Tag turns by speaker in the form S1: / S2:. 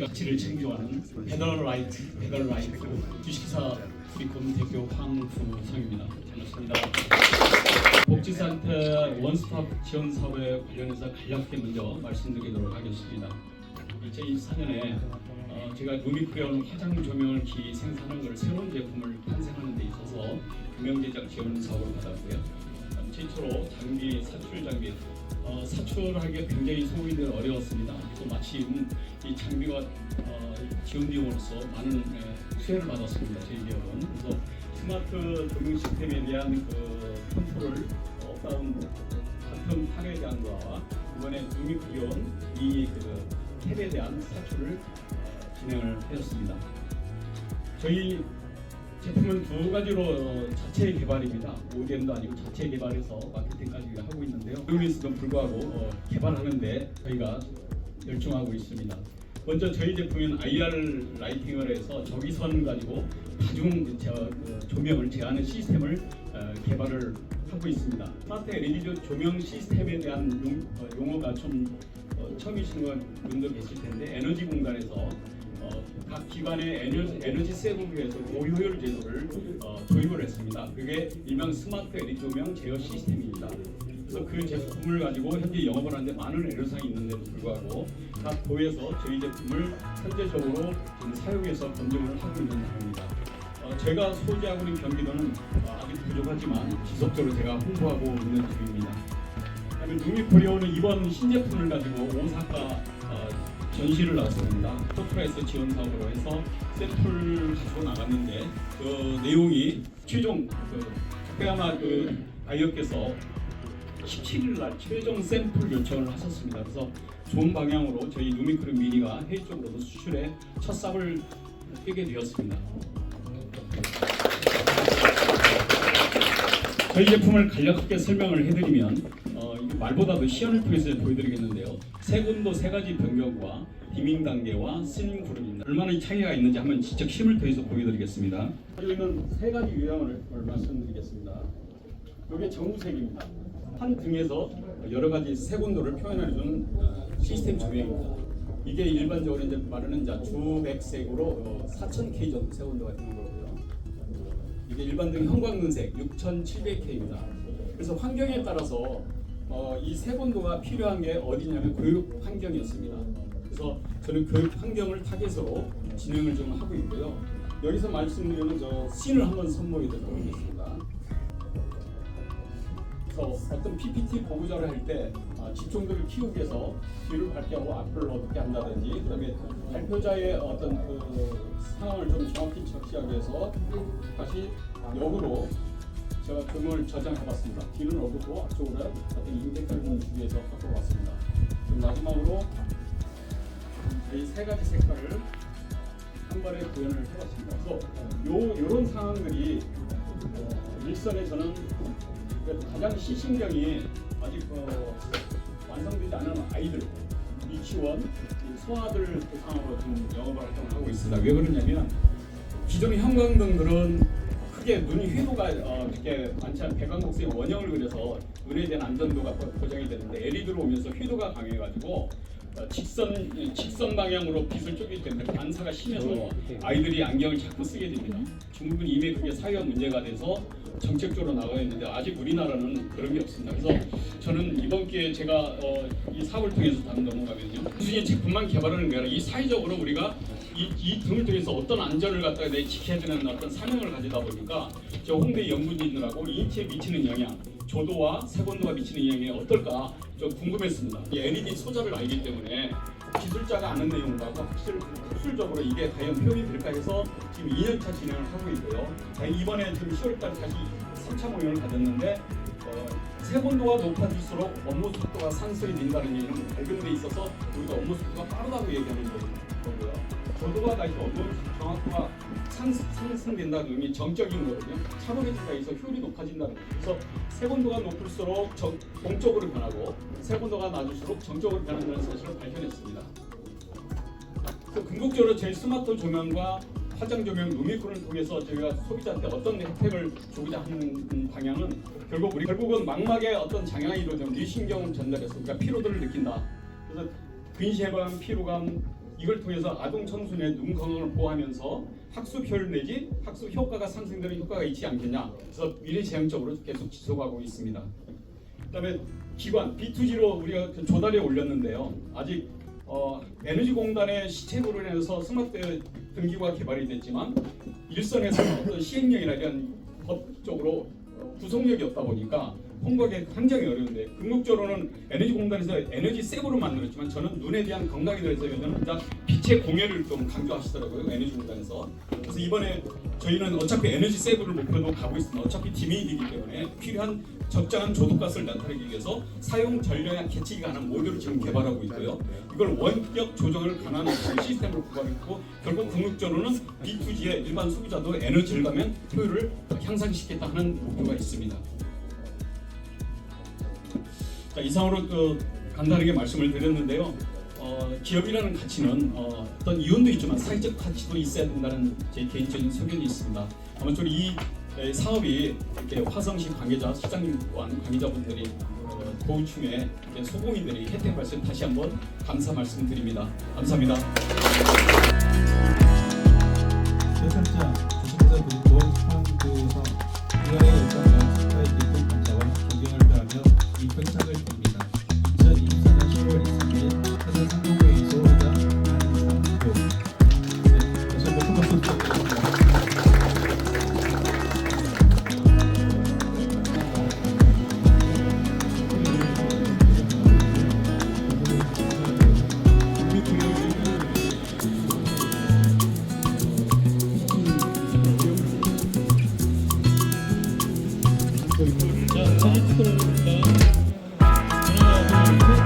S1: 가치를 챙겨하는 배달라이트, 배달라이트 주식사 프리콤 대표 황수성입니다. 반갑습니다. 복지센터 원스톱 지원 사업에 관련해서 간략하게 먼저 말씀드리도록 하겠습니다. 2024년에 어, 제가 루미크레온 화장 조명을 기 생산하는 걸 새로운 제품을 탄생하는 데 있어서 금형 제작 지원 사업을 받았고요. 어, 최초로 장비 사출 장비 어, 사출하기가 굉장히 소비들 어려웠습니다. 그래서 마침 이 장비가 어, 지원 비용으로서 많은 에, 수혜를 받았습니다. 저희 기업은 그래서 스마트 조명 시스템에 대한 그 컨트롤 업다운 같은 판에 대한 거와 이번에 루미크레온 이그 탭에 대한 사출을 어, 진행을 하였습니다. 저희 제품은 두 가지로 어, 자체 개발입니다. ODM도 아니고 자체 개발해서 마케팅까지 하고 그럼에도 불구하고 어, 개발하는데 저희가 열중하고 있습니다. 먼저 저희 제품은 IR 라이팅을 해서 적외선 가지고 다중 조명을 제하는 시스템을 어, 개발을 하고 있습니다. 스마트 LED 조명 시스템에 대한 용, 어, 용어가 좀 어, 처음이신 분도 계실 텐데 에너지 공간에서 어, 각 기관의 에너지, 에너지 세분부에서 고효율 제도를 어, 도입을 했습니다. 그게 일명 스마트 LED 조명 제어 시스템입니다. 그래서 그 제품을 가지고 현재 영업을 하는데 많은 애로사항이 있는데도 불구하고 각 도에서 저희 제품을 현재적으로 지금 사용해서 검증을 하고 있는 중입니다. 어, 제가 소지하고 있는 경기도는 어, 아직 부족하지만 지속적으로 제가 홍보하고 있는 중입니다. 그다음에 루미코리오는 이번 신제품을 가지고 오사카 어, 전시를 나왔습니다. 포트라이스 지원 사업으로 해서 샘플 가지고 나갔는데 그 내용이 최종 그 특별하나 그 바이오께서 17일 날 최종 샘플 요청을 하셨습니다. 그래서 좋은 방향으로 저희 루미크림 미니가 해외 쪽으로도 수출에 첫 삽을 뛰게 되었습니다. 저희 제품을 간략하게 설명을 해드리면 말보다도 시연을 통해서 보여드리겠는데요. 세군도 세 가지 변경과 디밍 단계와 스닝 구름입니다. 얼마나 이 차이가 있는지 한번 직접 힘을 더해서 보여드리겠습니다. 가지고 있는 세 가지 유형을 말씀드리겠습니다. 이게 정우색입니다. 한 등에서 여러 가지 세군도를 표현해주는 어, 시스템 조명입니다. 이게 일반적으로 이제 말하는 자 주백색으로 어, 4,000K 정도 세군도가 되는 거고요. 이게 일반적인 형광등색 6,700K입니다. 그래서 환경에 따라서 어, 이 세곤도가 필요한 게 어디냐면 교육 환경이었습니다. 그래서 저는 교육 환경을 타겟으로 진행을 좀 하고 있고요. 여기서 말씀드리는 저 씬을 한번 선보여 드리도록 하겠습니다. 그래서 어떤 PPT 보고자를 할 때 집중도를 키우기 위해서 뒤를 밝게 하고 앞을 어둡게 한다든지 그다음에 발표자의 어떤 그 상황을 좀 정확히 적시하기 위해서 다시 역으로 제가 조명을 저장해봤습니다. 뒤는 어둡고 앞쪽으로 어떤 임팩트를 좀 주기 위해서 갖고 왔습니다. 그리고 마지막으로 이 세 가지 색깔을 한 번에 구현을 해봤습니다. 그래서 요 요런 상황들이 어, 일선에서는 그 가장 시신경이 아직 어, 완성되지 않은 아이들, 유치원, 이 소아들 대상으로 지금 영업 활동을 하고 있습니다. 왜 그러냐면 기존의 형광등들은 크게 눈이 회도가 어, 이렇게 않은 배광복수의 원형을 그려서 눈에 대한 안전도가 보- 보장이 되는데 LED로 오면서 회도가 강해가지고 어, 직선 직선 방향으로 빛을 쫓기 때문에 반사가 심해서 아이들이 안경을 자꾸 쓰게 됩니다. 중국은 이미 그게 사회화 문제가 돼서 정책적으로 나가 있는데 아직 우리나라는 그런 게 없습니다. 그래서 저는 이번 기회에 제가 어, 이 사업을 통해서 다른 넘어가면요. 단순히 제품만 개발하는 게 아니라 이 사회적으로 우리가 이, 이 등을 통해서 어떤 안전을 갖다가 내 지켜야 되는 어떤 사명을 가지다 보니까 저 홍대 연구진들하고 인체에 미치는 영향, 조도와 세곤도가 미치는 영향이 어떨까 좀 궁금했습니다. 이 LED 소자를 알기 때문에 기술자가 아는 내용하고 확실 학술적으로 이게 과연 표현이 될까 해서 지금 2년차 진행을 하고 있고요. 자, 이번에 지금 10월달 다시 3차 모임을 가졌는데 어, 세곤도가 높아질수록 업무 속도가 상승이 된다는 얘기는 데 있어서 우리가 업무 속도가 빠르다고 얘기하는 거고요. 다시 업무 정확도가 상승, 상승 된다는 의미 정적인 거거든요. 차로게트가 있어 효율이 높아진다는 거죠. 그래서 세곤도가 높을수록 정, 동적으로 변하고 세곤도가 낮을수록 정적으로 변한다는 사실을 발견했습니다. 그래서 궁극적으로 제 스마트 조명과 화장 조명 루미콘을 통해서 저희가 소비자한테 어떤 혜택을 주고자 하는 방향은 결국 우리 결국은 망막에 어떤 장애가 이루어지면 뇌신경 전달해서 우리가 피로도를 느낀다. 그래서 근시해방, 피로감, 이걸 통해서 아동 청소년의 눈 건강을 보호하면서 학습 효율 내지 학습 효과가 상승되는 효과가 있지 않겠냐. 그래서 미래지향적으로 계속 지속하고 있습니다. 그다음에 기관 B2G로 우리가 그 조달에 올렸는데요. 아직 어, 에너지 공단의 시책으로 인해서 스마트 등기부가 개발이 됐지만 일선에서 시행령이나 이런 법적으로 어, 구속력이 없다 보니까 홍보하기 굉장히 어려운데 궁극적으로는 에너지 공단에서 에너지 셉으로 만들었지만 저는 눈에 대한 건강에 대해서 요즘 진짜 빛의 공해를 좀 강조하시더라고요 에너지 공단에서 그래서 이번에 저희는 어차피 에너지 세이브를 목표로 가고 있습니다. 어차피 디메이드이기 때문에 필요한 적정한 조도가스를 나타내기 위해서 사용 전력량 계측이 가능한 모듈을 지금 개발하고 있고요. 이걸 원격 조정을 가능한 시스템으로 구가했고 결국 궁극적으로는 B2G의 일반 소비자도 에너지 절감의 효율을 향상시키겠다 하는 목표가 있습니다. 자, 이상으로 또 간단하게 말씀을 드렸는데요. 어, 기업이라는 가치는 어, 어떤 이윤도 있지만 사회적 가치도 있어야 된다는 제 개인적인 소견이 있습니다. 아무쪼록 이 에, 사업이 이렇게 화성시 관계자, 시장님과 관계자분들이 어, 도우충에 이렇게 소공인들이 혜택 발생 다시 한번 감사 말씀드립니다. 감사합니다.
S2: 제3자 주식회사 그룹 스파크에서 위하여 일단 스파이 기금
S3: 자, 사진 찍도록 하겠습니다. 하나, 둘, 셋.